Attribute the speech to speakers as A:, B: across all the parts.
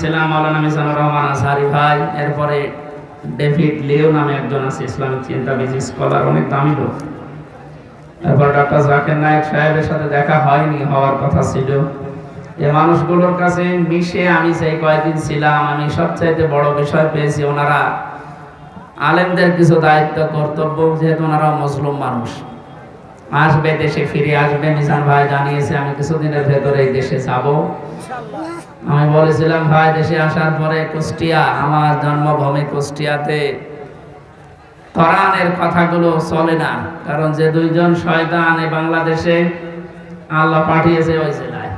A: ছিলাম মিজানুর রহমান ভাই। এরপরে ডেভিড লিও নামে একজন আছে, ইসলামিক চিন্তাবিদ স্কলার, অনেক দামি লোক। জাকির নায়ক সাহেবের সাথে দেখা হয়নি, হওয়ার কথা ছিল। এ মানুষগুলোর কাছে মিশে আমি সেই কয়েকদিন ছিলাম, আমি সবচাইতে বড় বিষয় পেয়েছি, ওনারা আলেমদের কিছু দায়িত্ব, কর্তব্য, যেহেতু ওনারা মুসলিম মানুষ। আসবে, দেশে ফিরে আসবে, মিজান ভাই জানিয়েছে, আমি কিছুদিনের ভেতরে এই দেশে যাব। আমি বলেছিলাম, ভাই, দেশে আসার পরে কুষ্টিয়া, আমার জন্মভূমি কুষ্টিয়াতে। কোরআনের কথাগুলো চলে না, কারণ যে দুইজন শয়তান এই বাংলাদেশে আল্লাহ পাঠিয়েছে ওই জেলায়।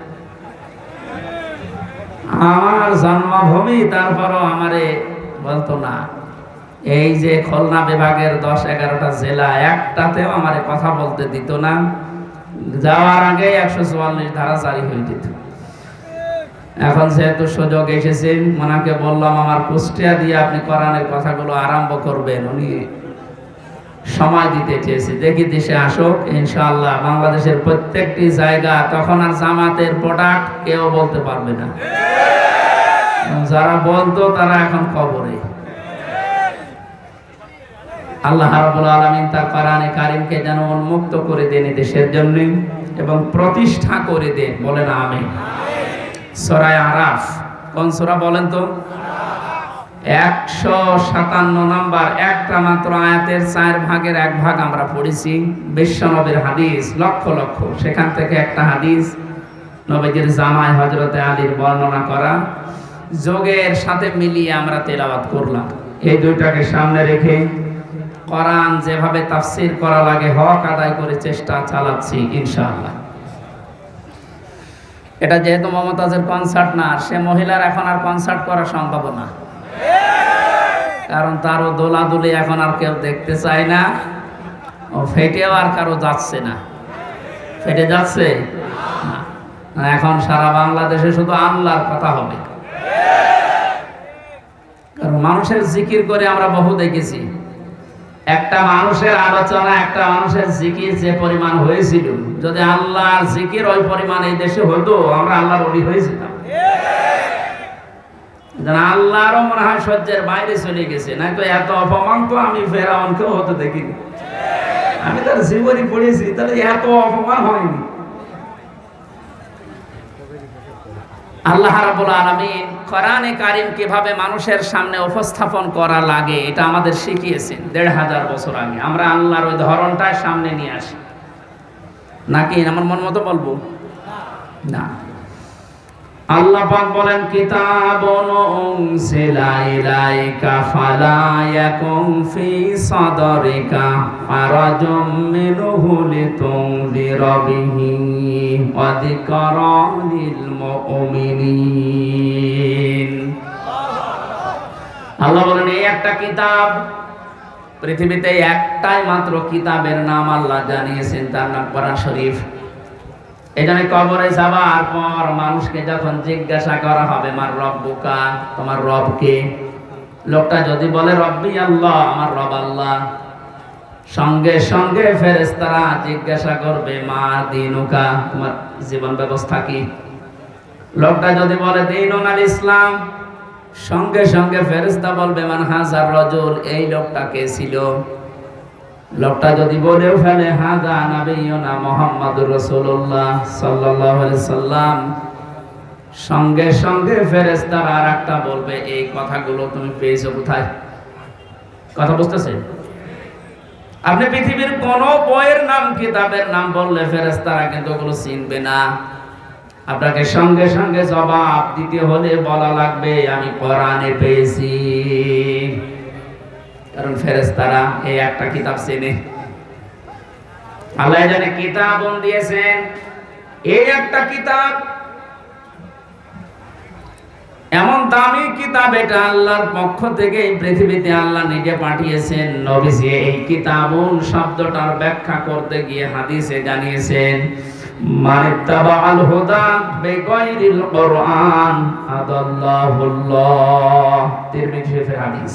A: আমার জন্মভূমি, তারপরও আমারে বলতো না। এই যে খুলনা বিভাগের দশ এগারোটা জেলা, একটাতেও আমারে কথা বলতে দিত না। যাওয়ার আগে একশো চুয়াল্লিশ ধারা জারি হয়ে যেত। এখন যেহেতু সুযোগ এসেছে ওনাকে বললাম, আমার কুষ্টিয়া দিয়ে আপনি কোরআনের কথাগুলো আরম্ভ করবেন। উনি সময় দিতে চেয়েছে। দেখি দেশে আসুক, ইনশাআল্লাহ। বাংলাদেশের প্রত্যেকটি জায়গা তখন আর জামাতের প্রোডাক্ট কেউ বলতে পারবে না। যারা বলতো তারা এখন খবরে। আল্লাহ রাব্বুল আলামিন তার কোরআনে কারিমকে যেন উন্মুক্ত করে দেন দেশের জন্য এবং প্রতিষ্ঠা করে দেন। বলেন, আমিন। সরায় আরাফ। কোন সূরা বলেন তো? একশো সাতান্ন নাম্বার, একটা মাত্র আয়াতের চার ভাগের এক ভাগ আমরা পড়েছি। বিশ্বনবীর হাদিস, লক্ষ লক্ষ। সেখান থেকে একটা হাদিস নবীজির হজরতে আলীর বর্ণনা করা। যোগের সাথে মিলিয়ে আমরা তেলাওয়াত করলাম। এই দুইটাকে সামনে রেখে কোরআন যেভাবে তাফসির করা লাগে, হক আদায় করে চেষ্টা চালাচ্ছি, ইনশাআল্লাহ। এটা যেহেতু মমতাজের কনসার্ট না, সে মহিলার এখন আর কনসার্ট করা সম্ভব না। কারণ তারও দোলাদুলি এখন আর কেউ দেখতে চায় না। ও ফেটেও আর কারও যাচ্ছে না। ফেটে যাচ্ছে? এখন সারা বাংলাদেশে শুধু আল্লাহর কথা হবে। কারণ মানুষের জিকির করে আমরা বহু দেখেছি। একটা মানুষের আলোচনা, একটা মানুষের জিকির যে পরিমাণ হয়েছিল, যদি আল্লাহর জিকির ওই পরিমাণ এই দেশে হতো, আমরা আল্লাহর অলি হয়েছিলাম আল্লাহরও মনে হয় সহ্যের বাইরে চলে গেছে না তো এত অপমান তো আমি ফেরাউনকেও হতে দেখিনি। আমি তার জীবনী পড়েছি, তাহলে এত অপমান হয়নি। আল্লাহ রাবুল আলমিন কোরআনে কারিম কীভাবে মানুষের সামনে উপস্থাপন করা লাগে, এটা আমাদের শিখিয়েছেন দেড় হাজার বছর আগে। আমরা আল্লাহর ওই ধরনটা সামনে নিয়ে আসি। নাকি? আমার মন মতো বলব? না। আল্লাহ পাক বলেন, কিতাবুন উনসিলা ইলাইকা ফালা ইয়াকুম ফি সাদরিকা ফারাজুম মিনহু লিতুনযিরা বিহি ওয়া যিকরা লিল মুমিনিন। আল্লাহ বলেন, এই একটা কিতাব, পৃথিবীতে একটাই মাত্র কিতাবের নাম আল্লাহ জানিয়েছেন, তার নাম কোরআন শরীফ। জন্য কবরে যাবার পর মানুষকে যখন জিজ্ঞাসা করা হবে, মার বোকা, তোমার রবকে লোকটা যদি বলে, রব্বি আল্লাহ, আমার রব আল্লাহ। সঙ্গে সঙ্গে ফেরেস্তারা জিজ্ঞাসা করবে, মা দিনুকা, তোমার জীবন ব্যবস্থা কি? লোকটা যদি বলে দিন আল ইসলাম। সঙ্গে সঙ্গে ফেরেস্তা বলবে, মান হাজার রজুল, এই লোকটা কে ছিল? লোকটা যদি বলেও ফেলে হাদা নাবিয়না মোহাম্মদুর রাসূলুল্লাহ সাল্লাল্লাহু আলাইহি সাল্লাম। সঙ্গে সঙ্গে ফেরেশতার আর একটা বলবে, এই কথাগুলো তুমি পেয়েছ কোথায়? কথা বুঝতেছে? আপনি পৃথিবীর কোন বইয়ের নাম, কিতাবের নাম বললে ফেরেশতারা কিন্তু ওগুলো চিনবে না। আপনাকে সঙ্গে সঙ্গে জবাব দিতে হলে বলা লাগবে, আমি কোরআনে পেয়েছি। কারণ ফেরেস্তারা এই একটা কিতাব চেনে। আল্লাহ জানে কিতাব দিয়েছেন? এই একটা কিতাব এমন দামি কিতাব এটা আল্লাহর পক্ষ থেকে এই পৃথিবীতে আল্লাহ নিজে পাঠিয়েছেন। নবীজি এই কিতাবুন শব্দটার ব্যাখ্যা করতে গিয়ে হাদিসে জানিয়েছেন মানিত্তাবাল হুদা বিগাইরিল কোরআন আদাল্লাহুল্লাহ। তিরমিজি শরীফের হাদিস।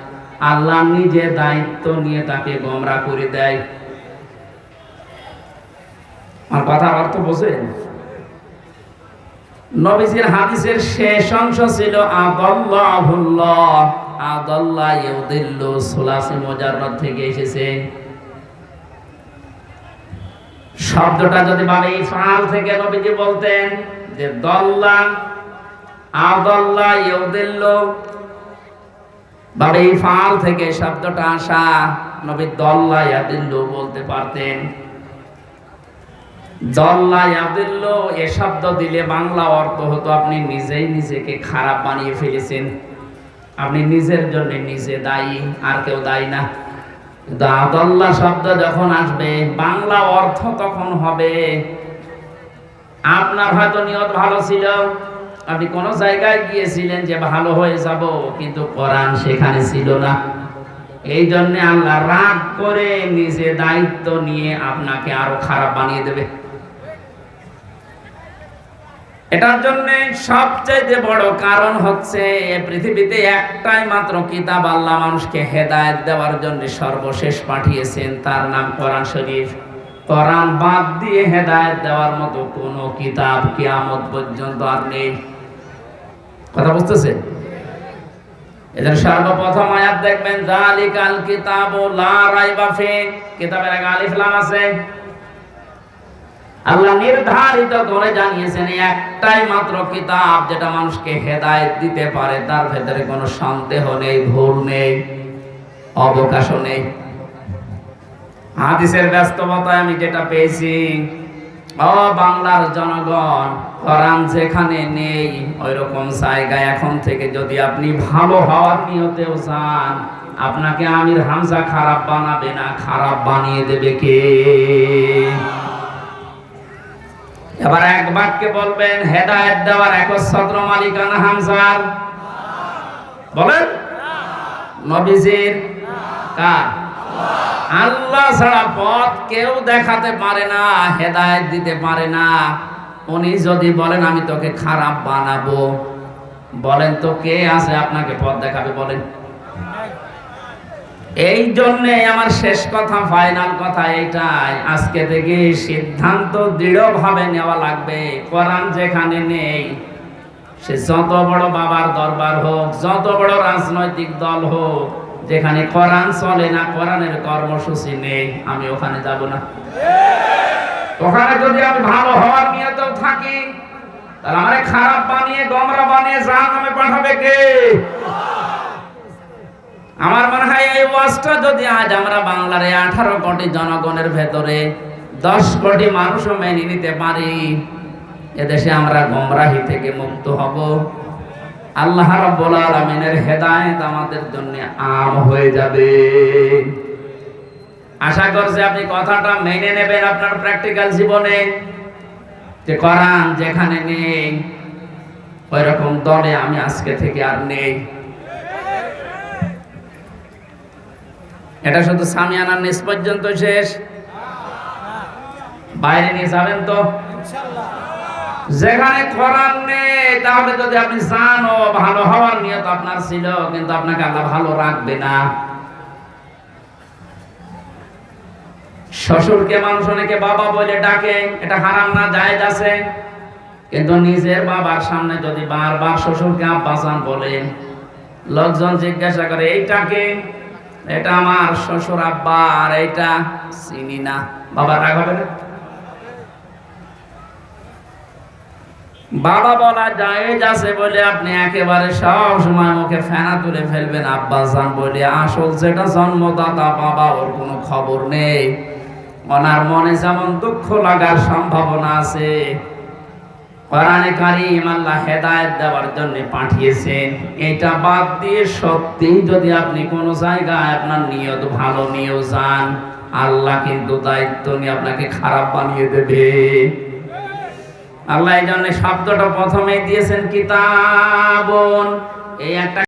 A: আল্লাহ নিজে দায়িত্ব নিয়ে তাকে গমরা করে দেয়। আমার কথার অর্থ বোঝেন? নবীজির হাদিসের শেষ অংশ ছিল, আদাল্লাহুল্লাহ আদাল্লাহ ইউদিল্লু সুলাসি মুজাররদ থেকে এসেছে। শব্দটা যদি ভাবে ইফআল থেকে নবীজি বলতেন যে, দল্লা আদাল্লাহ ইউদিল্লু ভাবে ইফআল থেকে শব্দটা আসা নবী দল্লা ইয়াদিল্লু বলতে পারতেন। দল্লা ইয়াদিল্লু এ শব্দ দিলে বাংলা অর্থ হতো আপনি নিজেই নিজেকে খারাপ বানিয়ে ফেলেছেন। আপনি নিজের জন্য নিজে দায়ী, আর কেউ দায়ী না। কিন্তু আদল্লা শব্দ যখন আসবে, বাংলা অর্থ তখন হবে? আপনার হয়তো নিয়ত ভালো ছিল। আপনি কোন জায়গায় গিয়েছিলেন যে ভালো হয়ে যাব, কিন্তু কোরআন সেখানে ছিল না। এই জন্য আল্লাহ রাগ করে নিজে দায়িত্ব নিয়ে আপনাকে আরও খারাপ বানিয়ে দেবে। এটার জন্য সবচাইতে বড় কারণ হচ্ছে পৃথিবীতে একটাই মাত্র কিতাব আল্লাহ মানুষকে হেদায়ত দেওয়ার জন্য সর্বশেষ পাঠিয়েছেন, তার নাম কোরআন শরীফ। কোরআন বাদ দিয়ে হেদায়েত দেওয়ার মতো কোন কিতাব কিয়ামত পর্যন্ত আর নেই। কথা বুঝতেছেন এদের সর্বপ্রথম আয়াত দেখবেন জালিকাল লা রাইবা ফি কিতাবের আগে আলিফ লাম আছে। আল্লাহ নির্ধারিত করে জানিয়েছেন, একটাই মাত্র কিতাব যেটা মানুষকে হেদায়েত দিতে পারে, তার ভেতরে কোনো সন্দেহ নেই, ভুল নেই, অবকাশও নেই। হাদিসের ব্যস্ততায় আমি যেটা পেয়েছি ও বাংলার জনগণ, কোরআন যেখানে নেই ওই রকম জায়গায় এখন থেকে যদি আপনি ভালো হওয়ার নিয়তেও চান আপনাকে আমির হামজা খারাপ বানাবে না, খারাপ বানিয়ে দেবে কে? এবার এক বাক্যে বলবেন, হেদায়েত দেওয়ার একচ্ছত্র মালিকানা হামজার। বলেন? নবীজির কার? আল্লাহ ছাড়া পথ কেউ দেখাতে পারে না, হেদায়েত দিতে পারে না। উনি যদি বলেন, আমি তোকে খারাপ বানাবো। বলেন তো কে আছে আপনাকে পথ দেখাবে, বলেন। এই জন্যে আমার শেষ কথা, ফাইনাল কথা এইটাই। আজকে থেকে সিদ্ধান্ত দৃঢ়ভাবে নেওয়া লাগবে। কোরআন যেখানে নেই, সে যত বড় বাবার দরবার হোক, যত বড় রাজনৈতিক দল হোক যেখানে কোরআন চলে না, কোরআনের কর্মসূচি নেই, আমি ওখানে যাব না। ওখানে যদি আমি ভালো হওয়ার নিয়তেও থাকি, তাহলে আমারে খারাপ বানিয়ে, গমরা বানিয়ে পাঠাবে কে? আমার মনে হয় এই ওয়াজটা যদি আজ আমরা বাংলার এই আঠারো কোটি জনগণের ভেতরে দশ কোটি মানুষও মেনে নিতে পারি, এদেশে আমরা গমরাহি থেকে মুক্ত হব। আল্লাহ রাব্বুল আলামিনের হেদায়েত আমাদের জন্য আম হয়ে যাবে। আশা করছি আপনি কথাটা মেনে নেবেন আপনার প্র্যাকটিক্যাল জীবনে। যে কোরআন যেখানে নেই ওই রকম দলে আমি আজকে থেকে আর নেই। এটা শুধু সামিয়ানার নিচ পর্যন্ত শেষ। বাইরে নিয়ে যাবেন তো? যেখানে কোরআন নেই, তাহলে যদি আপনি চান ও ভালো হওয়ার নিয়ত আপনার ছিল, কিন্তু আপনাকে আল্লাহ ভালো রাখবে না। শ্বশুরকে মানুষ অনেকে বাবা বলে ডাকে, এটা হারাম না, জায়েজ আছে। কিন্তু নিজের বাবার সামনে যদি বারবার শ্বশুরকে আব্বাসান বলেন লোকজন জিজ্ঞাসা করে এইটাকে এটা আমার শ্বশুর আব্বা, আর এইটা চিনি না। বাবা রাগ হবে না? বাবা বলা জায়েজ আছে বলে আপনি একেবারে সব সময় মুখে ফেনা তুলে ফেলবেন। আব্বাসান বলে, আসল যেটা জন্মদাতা, বাবা ওর কোনো খবর নেই। ওনার মনে যেমন দুঃখ লাগার সম্ভাবনা আছে। কোরআনে কারিম আল্লাহ হেদায়েত দেওয়ার জন্য পাঠিয়েছেন। এটা বাদ দিয়ে সত্যি যদি আপনি কোন জায়গায় আপনার নিয়ত ভালো নিয়েও যান, আল্লাহ কিন্তু দায়িত্ব নিয়ে আপনাকে খারাপ বানিয়ে দেবে। আল্লাহ এই জন্য শব্দটা প্রথমে দিয়েছেন কিতাবন। এই একটা